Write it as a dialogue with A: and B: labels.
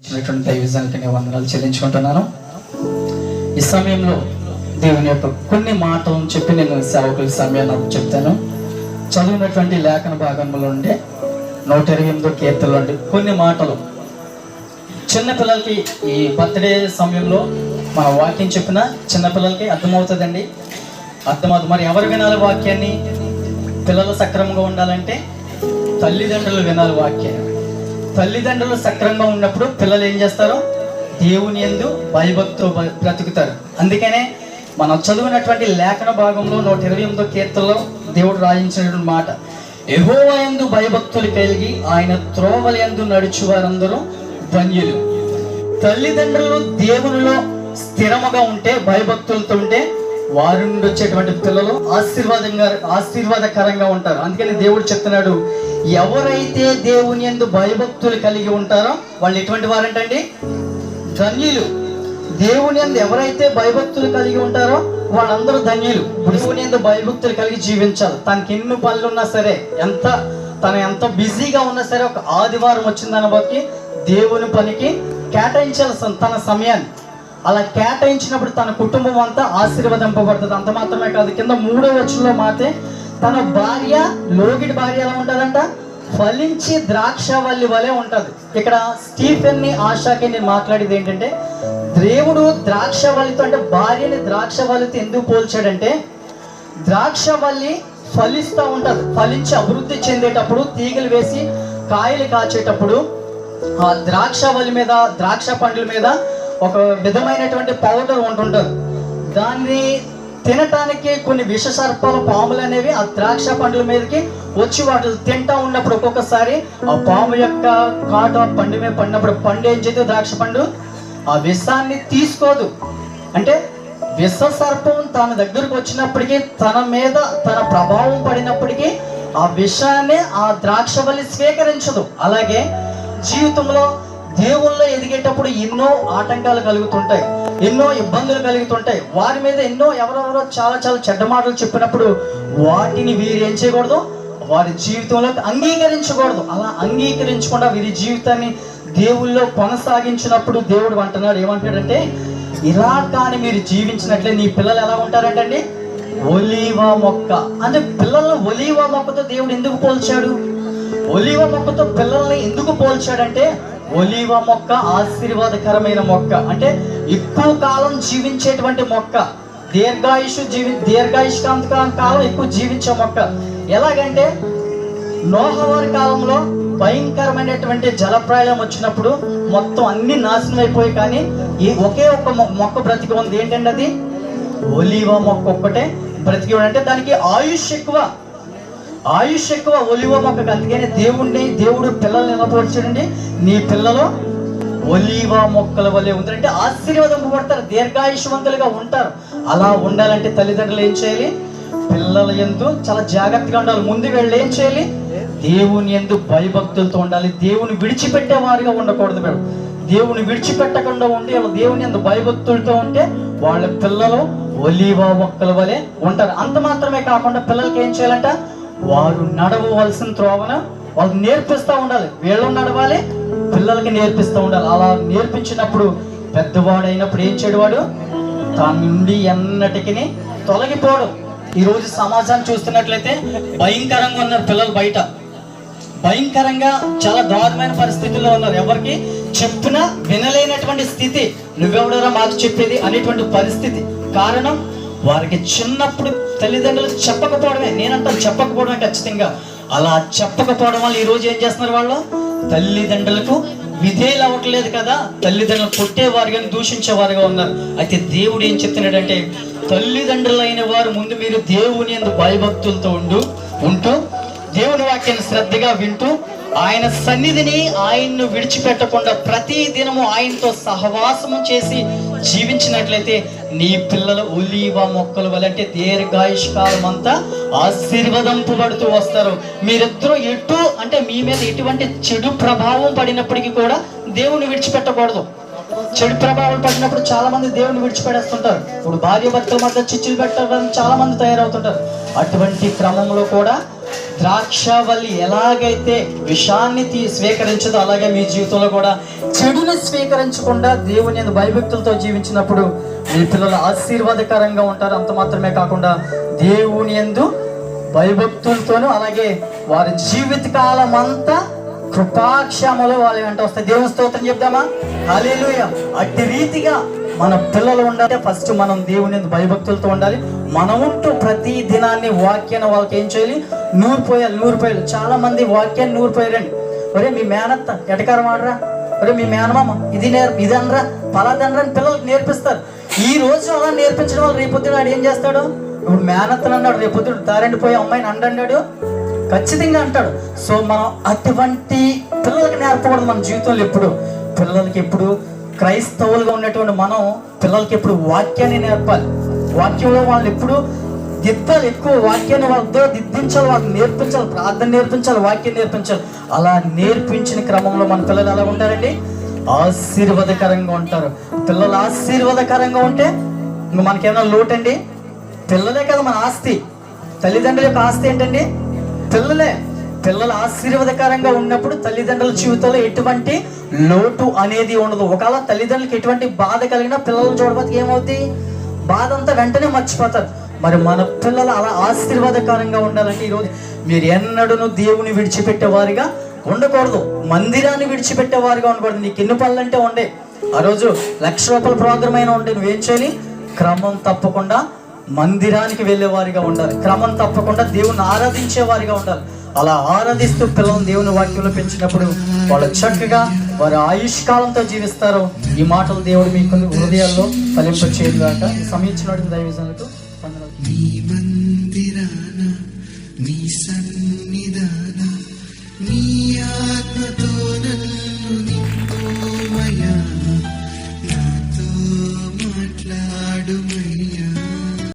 A: ఇచ్చినటువంటి దైవజానికి నేను వందనాలు చెల్లించుకుంటున్నాను. ఈ సమయంలో దేవుని యొక్క కొన్ని మాటలను చెప్పి నేను సేవకుల సమయాన్ని నాకు చెప్తాను. చదివినటువంటి లేఖన భాగంలో ఉండే నూట ఇరవై ఎనిమిదో కీర్తనలు ఉండే కొన్ని మాటలు. చిన్నపిల్లలకి ఈ బర్త్డే సమయంలో మన వాక్యం చెప్పిన చిన్నపిల్లలకి అర్థమవుతుందండి. అర్థమవుతుంది. మరి ఎవరు వినాలి వాక్యాన్ని? పిల్లలు సక్రమంగా ఉండాలంటే తల్లిదండ్రులు వినాలి వాక్యాన్ని. తల్లిదండ్రులు సక్రమంగా ఉన్నప్పుడు పిల్లలు ఏం చేస్తారు? దేవుని ఎందు భయభక్తులు బ్రతుకుతారు. అందుకనే మనం చదివినటువంటి లేఖన భాగంలో నూట ఇరవై ఎనిమిదో కీర్తనలో దేవుడు రాయించినటువంటి మాట ఎహోవా యందు భయభక్తులు కలిగి ఆయన త్రోవల ఎందు నడుచు వారందరూ ధన్యులు. తల్లిదండ్రులు దేవునిలో స్థిరముగా ఉంటే భయభక్తులతో ఉంటే వారి నుండి వచ్చేటువంటి పిల్లలు ఆశీర్వాదంగా ఆశీర్వాదకరంగా ఉంటారు. అందుకని దేవుడు చెప్తున్నాడు ఎవరైతే దేవుని యందు భయభక్తులు కలిగి ఉంటారో వాళ్ళు ఎటువంటి వారంటండి? ధన్యులు. దేవుని యందు ఎవరైతే భయభక్తులు కలిగి ఉంటారో వాళ్ళందరూ ధన్యులు. దేవుని ఎందు భయభక్తులు కలిగి జీవించాలి. తనకి ఎన్ని పనులు ఉన్నా సరే ఎంత తన ఎంత బిజీగా ఉన్నా సరే ఒక ఆదివారం వచ్చిందని బట్టి దేవుని పనికి కేటాయించాల్సి తన సమయాన్ని. అలా కేటాయించినప్పుడు తన కుటుంబం అంతా ఆశీర్వదింపబడుతుంది. అంత మాత్రమే కాదు కింద మూడో వచ్చంలో మాతే తన భార్య లోగిడి భార్య ఎలా ఉంటుందంట ఫలించి ద్రాక్షవల్లి వలె ఉంటుంది. ఇక్కడ స్టీఫెన్ని ఆశాకి నేను మాట్లాడేది ఏంటంటే దేవుడు ద్రాక్షవల్లితో అంటే భార్యని ద్రాక్షవల్లితో ఎందుకు పోల్చాడంటే ద్రాక్షవల్లి ఫలిస్తూ ఉంటుంది. ఫలించి అభివృద్ధి చెందేటప్పుడు తీగలు వేసి కాయలు కాచేటప్పుడు ఆ ద్రాక్షవల్లి మీద ద్రాక్ష పండ్ల మీద ఒక విధమైనటువంటి పౌడర్ ఉంటుంటుంది. దాన్ని తినటానికి కొన్ని విష సర్పాలు పాములు అనేవి ఆ ద్రాక్ష పండ్ల మీదకి వచ్చి వాటిని తింటా ఉన్నప్పుడు ఒక్కొక్కసారి ఆ పాము యొక్క కాట పండు మీద పడినప్పుడు పండు ఏం చేస్తే ద్రాక్ష పండు? ఆ విషాన్ని తీసుకోదు. అంటే విష సర్పం తన దగ్గరకు వచ్చినప్పటికీ తన మీద తన ప్రభావం పడినప్పటికీ ఆ విషాన్ని ఆ ద్రాక్ష వల్లి స్వీకరించదు. అలాగే జీవితంలో దేవుల్లో ఎదిగేటప్పుడు ఎన్నో ఆటంకాలు కలుగుతుంటాయి ఎన్నో ఇబ్బందులు కలుగుతుంటాయి. వారి మీద ఎన్నో ఎవరెవరో చాలా చాలా చెడ్డ మాటలు చెప్పినప్పుడు వాటిని వీరు ఏం చేయకూడదు? వారి జీవితంలో అంగీకరించకూడదు. అలా అంగీకరించకుండా వీరి జీవితాన్ని దేవుల్లో కొనసాగించినప్పుడు దేవుడు అంటున్నాడు. ఏమంటాడంటే ఇలా కానీ మీరు జీవించినట్లే నీ పిల్లలు ఎలా ఉంటారంటండి? ఒలీవ మొక్క. అంటే పిల్లలను ఒలీవ మొక్కతో దేవుడు ఎందుకు పోల్చాడు? ఒలీవ మొక్కతో పిల్లల్ని ఎందుకు పోల్చాడంటే ఒలీవ మొక్క ఆశీర్వాదకరమైన మొక్క. అంటే ఎక్కువ కాలం జీవించేటువంటి మొక్క. దీర్ఘాయుషు జీవి దీర్ఘాయుష్కాంత కాలం ఎక్కువ జీవించే మొక్క. ఎలాగంటే నోహవారి కాలంలో భయంకరమైనటువంటి జలప్రాయం వచ్చినప్పుడు మొత్తం అన్ని నాశనం అయిపోయి కానీ ఈ ఒకే ఒక్క మొ- మొక్క బ్రతికి ఉంది. ఏంటంటే అది? ఒలీవ మొక్క ఒక్కటే బ్రతికి ఉంది. అంటే దానికి ఆయుష్ ఎక్కువ. ఆయుష్ ఎక్కువ ఒలివ మొక్కకు అందుకని దేవుణ్ణి దేవుడు పిల్లల్ని ఎలా పోల్చాడండి? నీ పిల్లలు ఒలివ మొక్కల వలె ఉంటారు అంటే ఆశీర్వాదింపబడతారు దీర్ఘాయుషవంతులుగా ఉంటారు. అలా ఉండాలంటే తల్లిదండ్రులు ఏం చేయాలి? పిల్లల ఎందు చాలా జాగ్రత్తగా ఉండాలి. ముందు వీళ్ళు ఏం చేయాలి? దేవుని ఎందు భయభక్తులతో ఉండాలి. దేవుని విడిచిపెట్టే వారిగా ఉండకూడదు మేడం దేవుని విడిచిపెట్టకుండా ఉండి వాళ్ళ దేవుని ఎందు భయభక్తులతో ఉంటే వాళ్ళ పిల్లలు ఒలివ మొక్కల వలె ఉంటారు. అంత మాత్రమే కాకుండా పిల్లలకి ఏం చేయాలంట? వారు నడవవలసిన త్రోవన వాళ్ళకి నేర్పిస్తూ ఉండాలి. వీళ్ళు నడవాలి పిల్లలకి నేర్పిస్తూ ఉండాలి. అలా నేర్పించినప్పుడు పెద్దవాడైనప్పుడు ఏం చేయడు వాడు తన నుండి ఎన్నటికి తొలగిపోడు. ఈరోజు సమాజాన్ని చూస్తున్నట్లయితే భయంకరంగా ఉన్నారు పిల్లలు బయట. భయంకరంగా చాలా దారుణమైన పరిస్థితుల్లో ఉన్నారు. ఎవరికి చెప్పినా వినలేనటువంటి స్థితి. నువ్వెవడరా మాకు చెప్పేది అనేటువంటి పరిస్థితి. కారణం వారికి చిన్నప్పుడు తల్లిదండ్రులు చెప్పకపోవడమే. నేనంతా చెప్పకపోవడమే ఖచ్చితంగా. అలా చెప్పకపోవడం వల్ల ఈ రోజు ఏం చేస్తున్నారు వాళ్ళు? తల్లిదండ్రులకు విధేయులు అవ్వట్లేదు కదా? తల్లిదండ్రులు కొట్టేవారుగా దూషించేవారుగా ఉన్నారు. అయితే దేవుడు ఏం చెప్తున్నాడంటే తల్లిదండ్రులైన వారు ముందు మీరు దేవుని ఎందు భయభక్తులతో ఉండు ఉంటూ దేవుని వాక్యాన్ని శ్రద్ధగా వింటూ ఆయన సన్నిధిని ఆయన్ను విడిచిపెట్టకుండా ప్రతి దినము ఆయనతో సహవాసము చేసి జీవించినట్లయితే నీ పిల్లలు ఉలీవ మొక్కలు వలంటే దీర్ఘాయుష్కాలం అంతా ఆశీర్వదింపబడుతూ వస్తారు. మీరిద్దరూ ఎటు అంటే మీ మీద ఎటువంటి చెడు ప్రభావం పడినప్పటికీ కూడా దేవుని విడిచిపెట్టకూడదు. చెడు ప్రభావాలు పడినప్పుడు చాలా మంది దేవుని విడిచిపెడేస్తుంటారు ఇప్పుడు భార్య భర్తల మధ్య చిచ్చులు పెట్టడం చాలా మంది తయారవుతుంటారు. అటువంటి క్రమంలో కూడా ద్రాక్షవల్లి ఎలాగైతే విషాన్ని తీ స్వీకరించదో అలాగే మీ జీవితంలో కూడా చెడుని స్వీకరించకుండా దేవుని యందు భయభక్తులతో జీవించినప్పుడు మీ పిల్లలు ఆశీర్వాదకరంగా ఉంటారు. అంత మాత్రమే కాకుండా దేవుని యందు భయభక్తులతోనూ అలాగే వారి జీవితకాలం అంతా కృపాక్షమలో వాళ్ళ వెంట వస్తాయి. దేవుని స్తోత్రం చెప్దామా? హల్లెలూయా. అట్టి రీతిగా మన పిల్లలు ఉండాలి. ఫస్ట్ మనం దేవుని భయభక్తులతో ఉండాలి. మనం ఉంటూ ప్రతి దినాన్ని వాక్యాన్ని వాళ్ళకి ఏం చేయాలి? నూరు పోయాలి నూరు పోయాలి. చాలా మంది వాక్యాన్ని నూరు పోయారండి. ఒరే మీ మేనత్త ఎటకారం ఆడరా? ఒరే మీ మేనమామ ఇది నేర్ ఇది అనరా? పలాదనరా అని పిల్లలకి నేర్పిస్తారు. ఈ రోజు అలా నేర్పించడం వల్ల రేపొద్దున వాడు ఏం చేస్తాడు? ఇప్పుడు మేనత్తలు అన్నాడు రేపొద్దున దారండిపోయి అమ్మాయిని అండన్నాడు ఖచ్చితంగా అంటాడు. సో మనం అటువంటి పిల్లలకి నేర్పకూడదు మన జీవితంలో ఎప్పుడు. పిల్లలకి ఎప్పుడు క్రైస్తవులుగా ఉన్నటువంటి మనం పిల్లలకి ఎప్పుడు వాక్యాన్ని నేర్పాలి. వాక్యంలో వాళ్ళు ఎప్పుడు దిద్దాలి ఎక్కువ వాక్యాన్ని వాళ్ళతో దిద్దించాలి వాళ్ళకి నేర్పించాలి ప్రార్థన నేర్పించాలి వాక్యం నేర్పించాలి. అలా నేర్పించిన క్రమంలో మన పిల్లలు ఎలా ఉంటారండి? ఆశీర్వాదకరంగా ఉంటారు. పిల్లలు ఆశీర్వాదకరంగా ఉంటే ఇంక మనకేమైనా లోటండి? పిల్లలే కదా మన ఆస్తి. తల్లిదండ్రుల యొక్క ఆస్తి ఏంటండి? పిల్లలే. పిల్లలు ఆశీర్వాదకరంగా ఉన్నప్పుడు తల్లిదండ్రుల జీవితంలో ఎటువంటి లోటు అనేది ఉండదు. ఒకవేళ తల్లిదండ్రులకు ఎటువంటి బాధ కలిగినా పిల్లలను చూడబోతే ఏమవుతుంది బాధ అంతా వెంటనే మర్చిపోతారు. మరి మన పిల్లలు అలా ఆశీర్వాదకరంగా ఉండాలంటే ఈరోజు మీరు ఎన్నడూ దేవుని విడిచిపెట్టేవారిగా ఉండకూడదు. మందిరాన్ని విడిచిపెట్టేవారిగా ఉండకూడదు. నీకు ఎన్ని పనులు అంటే ఉండే. ఆ రోజు లక్ష రూపాయల ప్రోగ్రామ్ అయినా ఉండే. నువ్వేం చేయాలి? క్రమం తప్పకుండా మందిరానికి వెళ్ళేవారిగా ఉండాలి. క్రమం తప్పకుండా దేవుని ఆరాధించేవారిగా ఉండాలి. అలా ఆరాధిస్తూ పిల్లలను దేవుని వాక్యంలో పెంచినప్పుడు వాళ్ళు చక్కగా వారి ఆయుష్కాలంతో జీవిస్తారు. ఈ మాటలు దేవుడు మీకు హృదయాల్లో ఫలింప చేయదుగాక ఈ సమయించినటువంటి దైవజనులకు
B: నీ మందిరాన